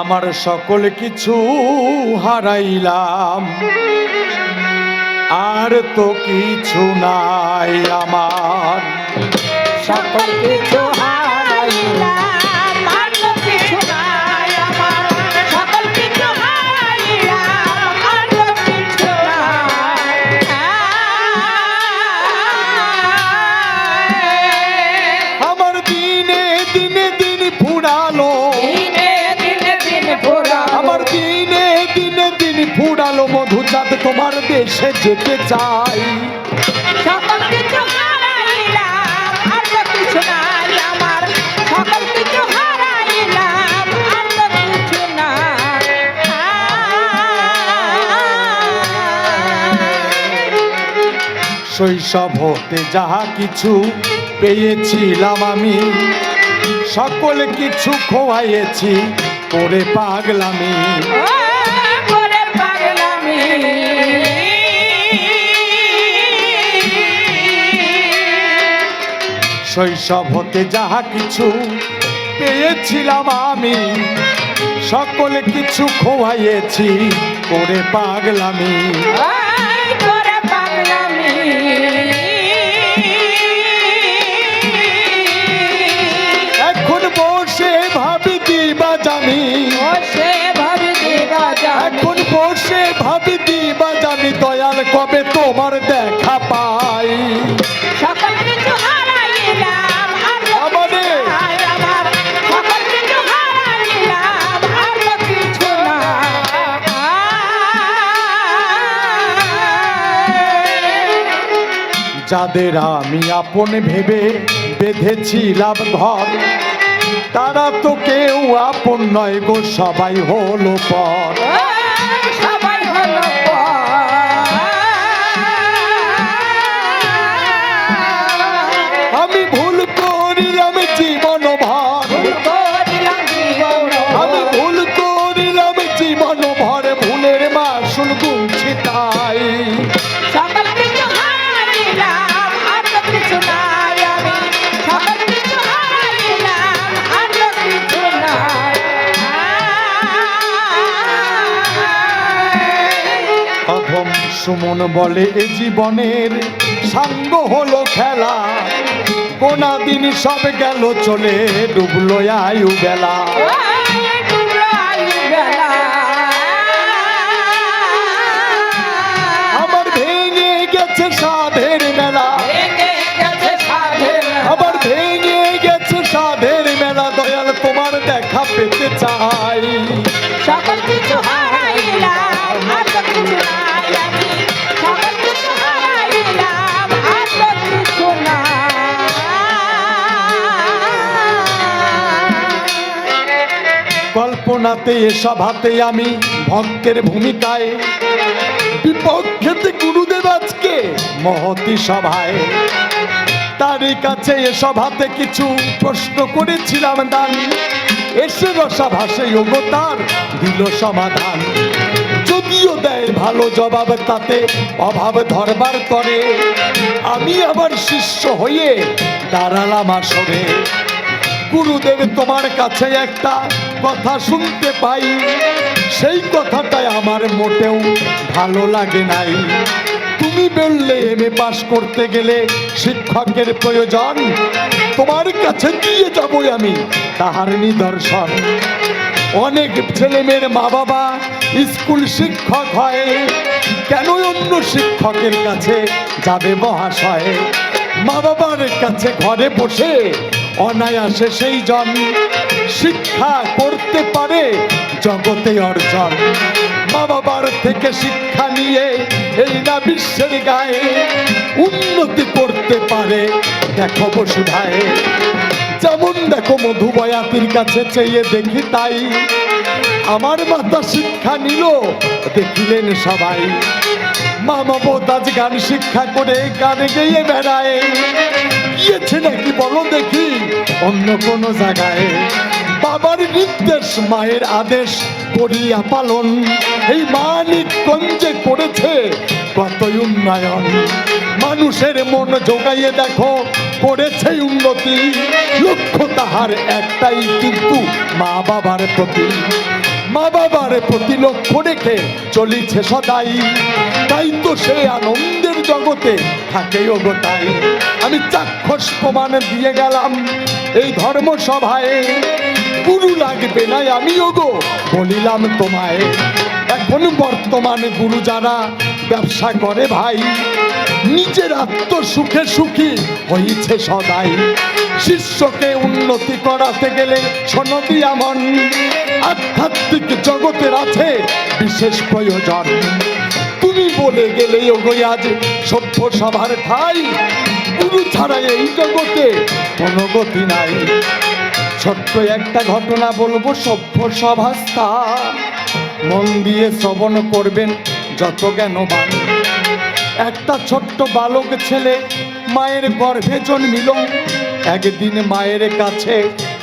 আমার সকল কিছু হারাইলাম আর তো কিছু নাই আমার। সকল কিছু হারাইলাম। তোমার দেশে যেতে চাই। সকল কিছু হারাইলাম আর তো কিছু নাই আমার। সকল কিছু হারাইলাম আর তো কিছু নাই। শৈশব হতে যাহা কিছু পেয়েছিলাম আমি সকল কিছু খোয়াইয়েছি করে পাগলামি। শৈশব হতে যাহা কিছু পেয়েছিলাম আমি সকলে কিছু খোয়াইয়েছি করে পাগলামি। যাদের আমি আপন ভেবে বেঁধেছিলাম ঘর তারা তো কেউ আপন নয় গো সবাই হলো পর। সবাই হলো আমি ভুল করি আমি জীবন সুমন বলে, এ জীবনের সাঙ্গ হলো খেলা। কোনা দিন সব গেল, চলে ডুবলো আয়ু বেলা। আমার ভেঙে গেছে সাধের মেলা। আবার ভেঙে গেছে সাধের মেলা। দয়াল তোমার দেখা পেতে চাই। এ সভাতে আমি ভক্তের ভূমিকায়। বিপক্ষেতে গুরুদেব আজকে মহতি সভায় তারই কাছে এ সভাতে কিছু প্রশ্ন করেছিলাম দান। এসে রসা ভাসে তার দিল সমাধান। যদিও দেয় ভালো জবাব, তাতে অভাব ধরবার করে। আমি আবার শিষ্য হয়ে দাঁড়ালাম আসরে। গুরুদেব তোমার কাছে একটা কথা শুনতে পাই, সেই কথাটাই আমার মোটেও ভালো লাগে নাই। তুমি বললে, এম এ পাশ করতে গেলে শিক্ষকের প্রয়োজন। তোমার কাছে দিয়ে যাবই আমি তাহার নিদর্শন। অনেক ছেলেমেয়ের মা বাবা স্কুল শিক্ষক হয় কেন অন্য শিক্ষকের কাছে যাবে মহাশয়? মা বাবার কাছে ঘরে বসে অনায়াসে সেই জন শিক্ষা করতে পারে জগতে অর্জন। মা বাবার থেকে শিক্ষা নিয়ে এই না বিশ্বের গায়ে উন্নতি করতে পারে। দেখো বসুধায়, যেমন দেখো মধুবয়াতির কাছে চেয়ে দেখি তাই। আমার মাতা শিক্ষা নিল, দেখিলেন সবাই। মামা বোতাজ গান শিক্ষা করে গান গেয়ে বেড়ায়। গিয়েছে নাকি বলো দেখি, অন্য কোনো জায়গায়। বাবার নির্দেশ, মায়ের আদেশ করিয়া পালন। এই মানিকগঞ্জে করেছে কতই উন্নয়ন। মানুষের মন জোগাইয়ে দেখো করেছে উন্নতি। লক্ষ্য তাহার একটাই, কিন্তু মা বাবার প্রতি। মা বাবার প্রতি লক্ষ্য রেখে চলিছে সদাই। তাই তো সে আনন্দের জগতে থাকে ওগোটাই আমি চাক্ষুষ প্রমাণ দিয়ে গেলাম এই ধর্মসভায়। গুরু লাগবে না আমি ওগো বলিলাম তোমায়, এখন বর্তমান গুরু যারা ব্যবসা করে ভাই, নিজের আত্ম সুখে হয়েছে সদাই। শিষ্যকে উন্নতি করাতে গেলে সনদি আমন আধ্যাত্মিক জগতের আছে বিশেষ প্রয়োজন। তুমি বলে গেলে ওগোই আজ সভ্য সভার ঠাই, গুরু ছাড়া এই জগতে কোনো গতি নাই। ছোট্ট একটা ঘটনা বলব, সভ্য সভাস্থা। মন দিয়ে শ্রবণ করবেন যত জ্ঞানবান। একটা ছোট্ট বালক ছেলে মায়ের গর্ভে জন্মিল। একদিন মায়ের কাছে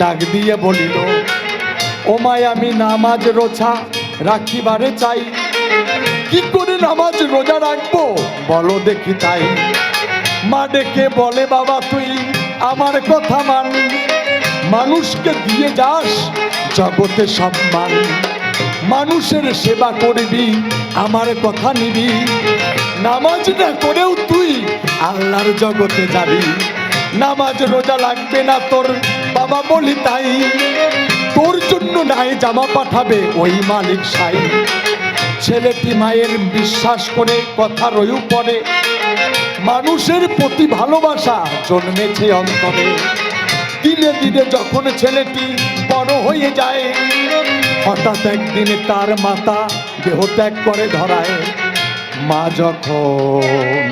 ডাক দিয়ে বলিল, ও মায় আমি নামাজ রোছা রাখিবারে চাই। কি করে নামাজ রোজা রাখব? বলো দেখি তাই। মা ডেকে বলে, বাবা, তুই আমার কথা মান মানুষকে দিয়ে যাস জগতে সম্মান মানুষের সেবা করবি, আমার কথা নিবি। নামাজ না করেও তুই আল্লাহর জগতে যাবি। নামাজ রোজা লাগবে না তোর, বাবা বলি তাই। তোর জন্য নাই জামা পাঠাবে ওই মালিক সাই। ছেলেটি মায়ের বিশ্বাস করে কথা রয়ু পড়ে। মানুষের প্রতি ভালোবাসা জন্মেছে অন্তরে। দিনে দিনে যখন ছেলেটি বড় হয়ে যায়, হঠাৎ একদিন তার মাতা দেহ ত্যাগ করে ধরায়। মা যখন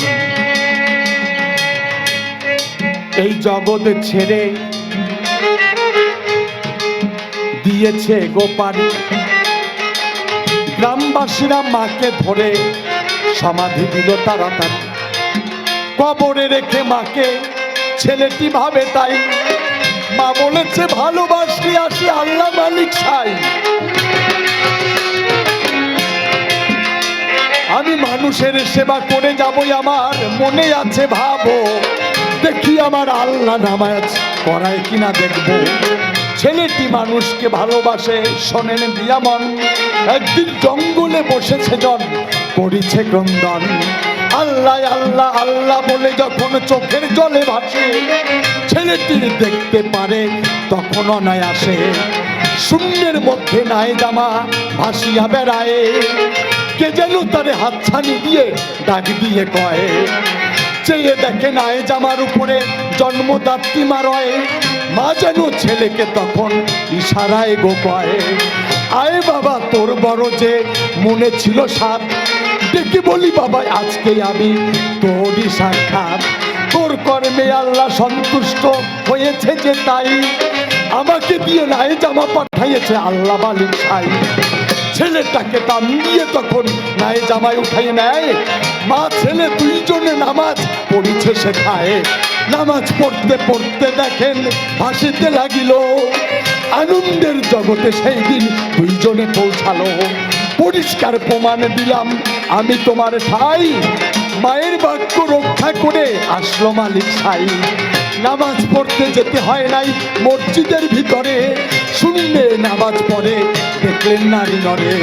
এই জগৎ ছেড়ে দিয়েছে গোপারি গ্রামবাসীরা মাকে ধরে সমাধি দিল তাড়াতাড়ি কবরে রেখে মাকে ছেলেটি ভাবে তাই মা বলেছে ভালোবাসি আসি, আল্লাহ মালিক সাই আমি মানুষের সেবা করে যাবই আমার, মনে আছে ভাবো। দেখি আমার আল্লাহ নামাজ করায় কিনা দেখব। ছেলেটি মানুষকে ভালোবাসে, শোনেন দিয়ামন। একদিন জঙ্গলে বসেছে জন করিছে ক্রন্দন। আল্লাহ আল্লাহ আল্লাহ বলে যখন চোখের জলে ভাসে ছেলেটি দেখতে পারে তখন অনায়াসে শূন্যের মধ্যে নাই জামা, ভাসিয়া বেড়ায়। কে যেন তারে হাতছানি দিয়ে ডাক দিয়ে কয়, চেয়ে দেখে নাই জামার উপরে জন্মদাত্রী মা রয় মা যেন ছেলেকে তখন ইশারায় গো কয় আয় বাবা, তোর বড় যে মনে ছিল সাত দেখি বলি বাবা, আজকে আমি তোরই সাক্ষাৎ। তোর কর্মে আল্লাহ সন্তুষ্ট হয়েছে যে তাই। আমাকে দিয়ে নাই জামা পাঠাইয়েছে আল্লাহ মালিক সাই। ছেলেটাকে টান দিয়ে তখন নাই জামাই উঠাই নেয়। মা, ছেলে দুইজনে নামাজ পড়িছে শেখায় নামাজ পড়তে পড়তে দেখেন হাসিতে লাগিল। আনন্দের জগতে সেই দিন দুইজনে পৌঁছালো। পরিষ্কার প্রমাণ দিলাম, আমি তোমার ঠাই মায়ের বাক্য রক্ষা করে আসলো মালিক সাই। নামাজ পড়তে যেতে হয় নাই মসজিদের ভিতরে। শুনলে নামাজ পড়ে, দেখলেন নারী নরে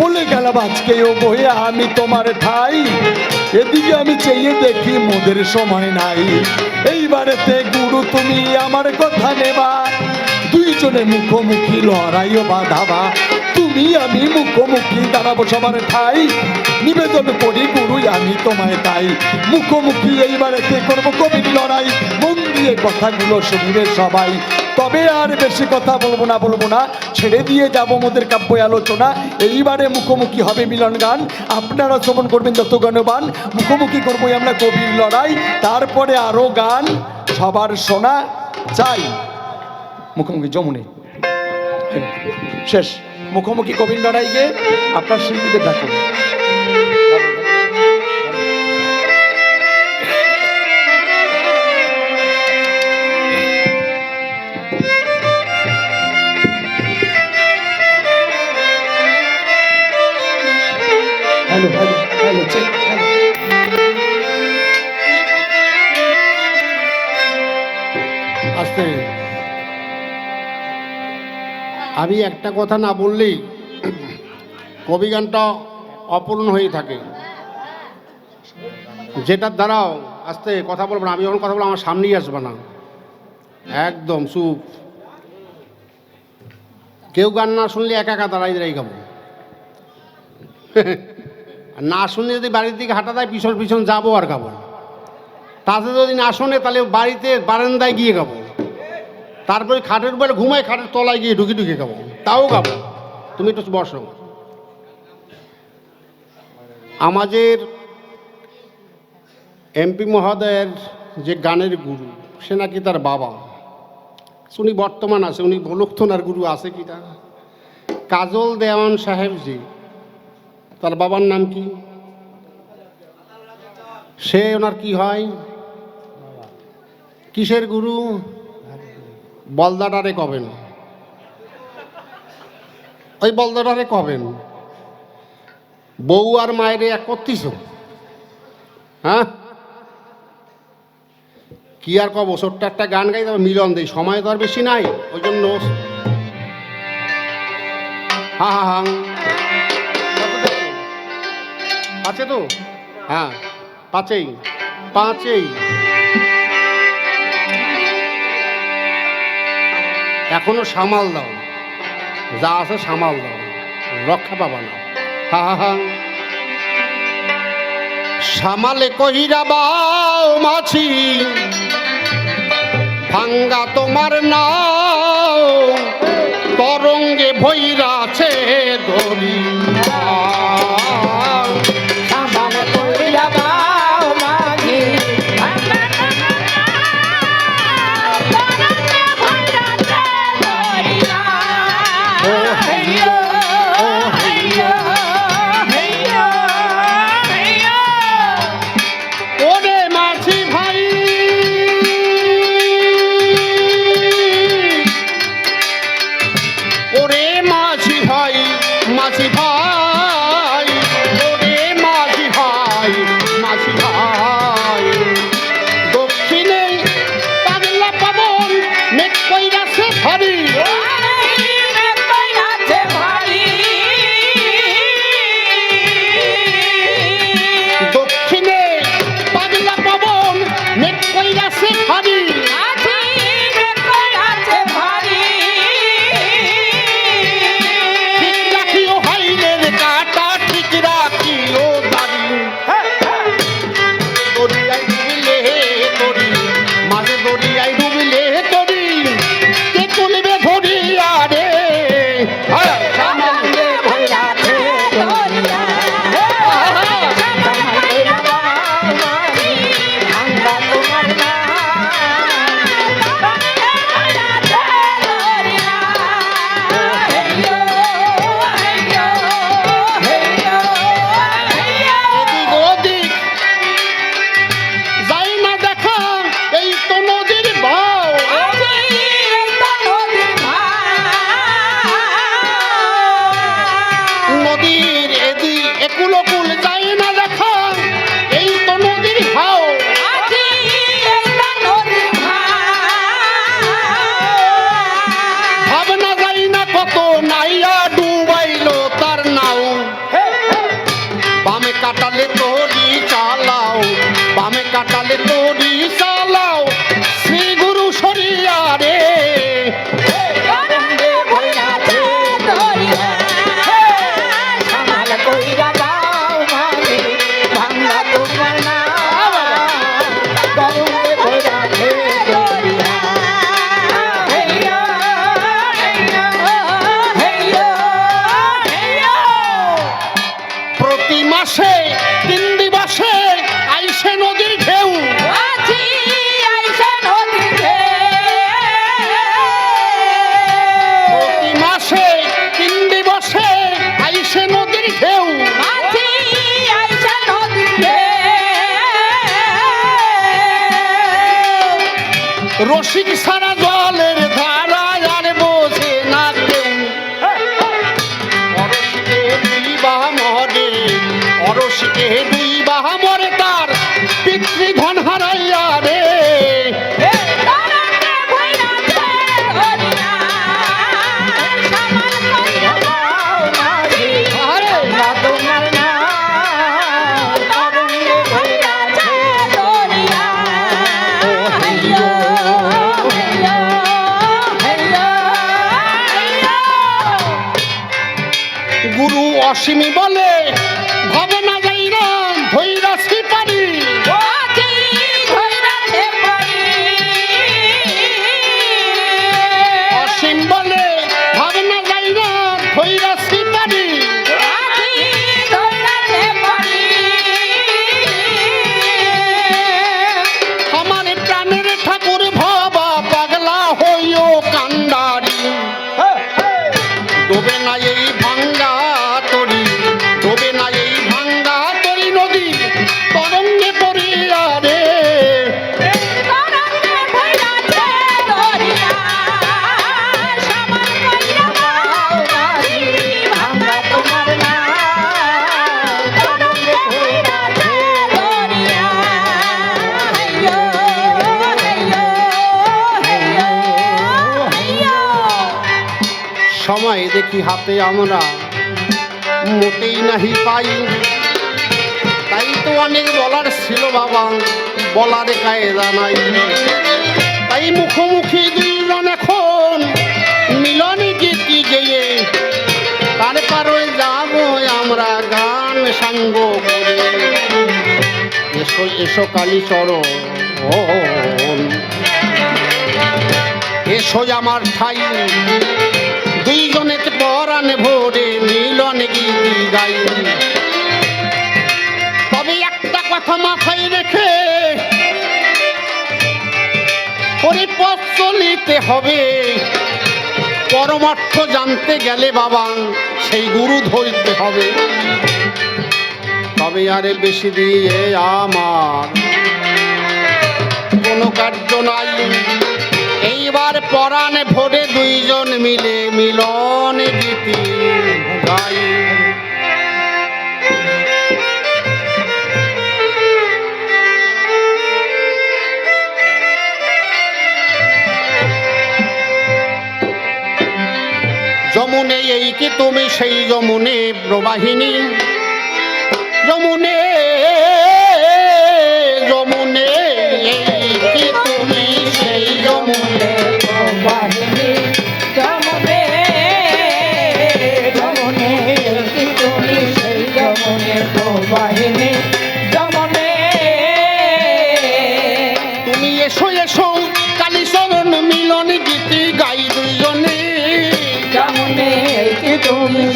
বলে গেলাম, আজকে ও বইয়া আমি তোমার ঠাই এদিকে আমি চেয়ে দেখি মোদের সময় নাই। এইবারেতে গুরু তুমি আমার কথা নেবা। দুইজনে মুখোমুখি লড়াইও বাধাবা। তুমি আমি মুখোমুখি দাঁড়াবো সবার ঠাই। নিবেদন করি গুরু আমি তোমায় তাই। মুখোমুখি এইবারে কে করব কবির লড়াই। মন দিয়ে কথাগুলো শুনবে সবাই। তবে আর বেশি কথা বলব না বলব না। ছেড়ে দিয়ে যাব মোদের কাব্য আলোচনা। এইবারে মুখোমুখি হবে মিলন গান। আপনারা শ্রবণ করবেন যত গানবান মুখোমুখি করব আমরা কবির লড়াই। তারপরে আরও গান, সবার শোনা। চাই মুখোমুখি যমুনে। শেষ। মুখোমুখি কবির রায়কে আপনার শিল্পীদের ডাকুন। আমি একটা কথা না বললেই কবি গানটা অপূর্ণ হয়ে থাকে। যেটার দ্বারাও আস্তে কথা বলব না, আমি যখন কথা বলব আমার সামনেই আসবে না। একদম চুপ। কেউ গান না শুনলে একা একা দাঁড়াই দাঁড়াই গাবো। না শুনলে যদি বাড়ির দিকে হাঁটা দেয় পিছন পিছন যাব আর গাবো তাতে যদি না শোনে তাহলে বাড়িতে বারান্দায় গিয়ে গাবো। তারপরে খাটের উপরে ঘুমায় খাটের তলায় গিয়ে ঢুকে ঢুকে গাবো তাও গাবো তুমি একটু বসো। আমাদের এমপি মহোদয়ের যে গানের গুরু, সে নাকি তার বাবা। উনি বর্তমান আছে, উনি ভলুকথনার গুরু আছে কি তা কাজল দেওয়ান সাহেবজি তার বাবার নাম কি? সে ওনার কি হয়? কিসের গুরু? বলদাটারে কবেন? ওই বলদাটারে কবেন? বউ আর মায়ের এক করতিস হ্যাঁ? কি আর কব ছোট্ট একটা গান গাই তবে মিলন দেই সময় তো আর বেশি নাই, ওই জন্য হা হা। আছে তো? হ্যাঁ পাঁচেই পাঁচেই। এখনও সামাল দাও। যা আছে সামাল দাও। রক্ষা পাবা না। হা হা সামালে কহিরা বাও মাছি, ভাঙ্গা তোমার নাও, তরঙ্গে ভৈরাছে দড়ি অসীমি বলে। দেখি হাতে আমরা? মোটেই নাহি পাই। তাই তো অনেক বলার ছিল বাবা, বলার কায়দা নাই। তাই মুখোমুখি দুইজন এখন মিলনে গীতি গেয়ে তারপরে যাব আমরা গান সাঙ্গ করে। এসো এসো কালী চরণ। এসো আমার ঠাই। দুইজনে পরাণ ভোরে মিলন গীতি গাই। তবে একটা কথা মাথায় রেখে পরিপথ হবে। পরমার্থ জানতে গেলে বাবা সেই গুরু ধরতে হবে। তবে আরে বেশি দিয়ে আমার কোনো কার্য নাই। এইবার পরাণে ভোরে দুইজন মিলে মিলন গীতি গাই। যমুনে এই কি তুমি সেই যমুনে প্রবাহিনী? যমুনে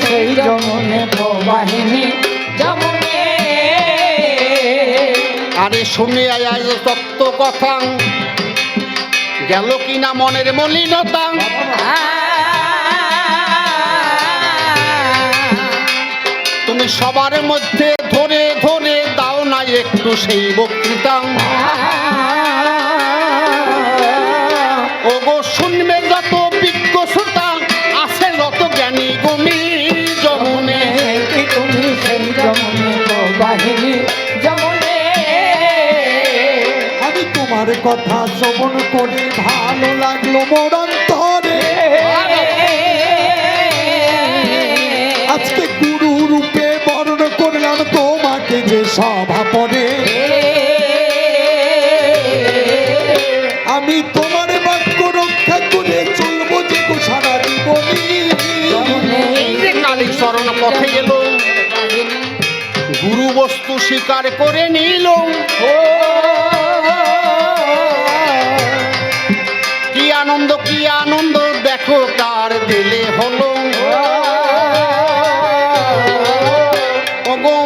সেই জমনে তো বাহিনী জমনে আরে শুনে আয় তত্ত্ব কথা। গেল কিনা মনের মলিনতা। তুমি সবার মধ্যে ধরে ধরে দাও না একটু সেই বক্তৃতা। ও গো কথা শ্রবণ করে ভালো লাগল মোর অন্তরে আজকে গুরু রূপে বর্ণ করলাম তোমাকে যে সভা পরে। আমি তোমার বাক্য রক্ষা করে চলবো যে সারা জীবনী। যে পথে এলো গুরু বস্তু স্বীকার করে নিল। কি আনন্দ কি আনন্দ? দেখো তার দিলে হলো।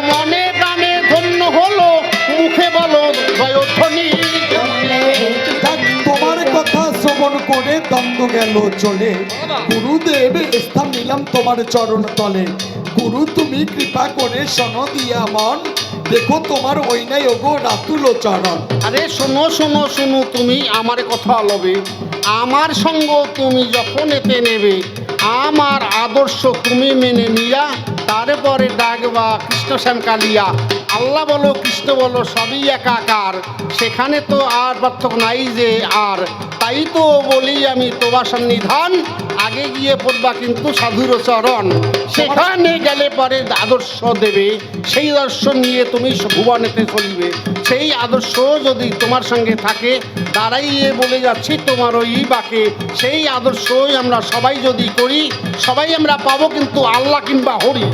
মনে প্রাণে ধন্য হলো মুখে বলো জয়ধ্বনি। তোমার কথা শ্রবণ করে দ্বন্দ্ব গেল চলে। গুরুদেব স্থান নিলাম তোমার চরণ তলে। গুরু তুমি কৃপা করে শোনো দিয়া মন। দেখো তোমার ওই নাই ওগো রাতুল চরণ। আরে শোনো শোনো শোনো তুমি আমার কথা লবে। আমার সঙ্গ তুমি যখন এতে নেবে, আমার আদর্শ তুমি মেনে নিয়া, তারপরে ডাকবা কৃষ্ণ শ্যাম কালিয়া আল্লাহ বলো, কৃষ্ণ বলো, সবই একাকার। সেখানে তো আর পার্থক্য নাই যে আর। তাই তো বলি আমি তোমার সন্নিধান। আগে গিয়ে পড়বা কিন্তু সাধুর চরণ। সেখানে গেলে পরে আদর্শ দেবে। সেই আদর্শ নিয়ে তুমি ভুবনেতে চলবে। সেই আদর্শ যদি তোমার সঙ্গে থাকে, দাঁড়াইয়ে বলে যাচ্ছি তোমার ওই বাকে। সেই আদর্শই আমরা সবাই যদি করি, সবাই আমরা পাবো কিন্তু আল্লাহ কিংবা হরি।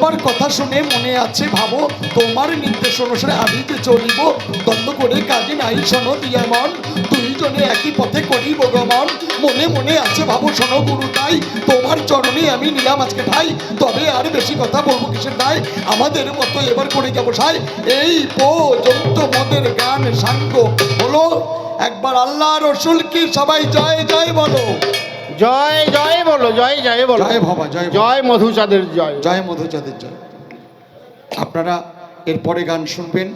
তোমার কথা শুনে মনে আছে, ভাবো, তোমার নির্দেশ অনুসারে আমি যে চলিব, দ্বন্দ্ব করে কাজে নাই, শোনো দিয়া মন দুইজনে একই পথে করিব গমন। মনে মনে আছে, ভাবো, শোনো গুরু তাই, তোমার চরণে আমি নিলাম আজকে ঠাই। তবে আর বেশি কথা বলব কিসের তাই আমাদের মতো এবার করে যাব সাই এই পো পর্যন্ত মদের গান সাঙ্গ হলো একবার আল্লাহ রসুল কি সবাই জয় জয় বলো। জয় জয় বলো জয় জয় বলো। জয় ভবা জয়। জয় মধুচাঁদের জয়। জয় মধুচাঁদের জয়। আপনারা এরপরে গান শুনবেন।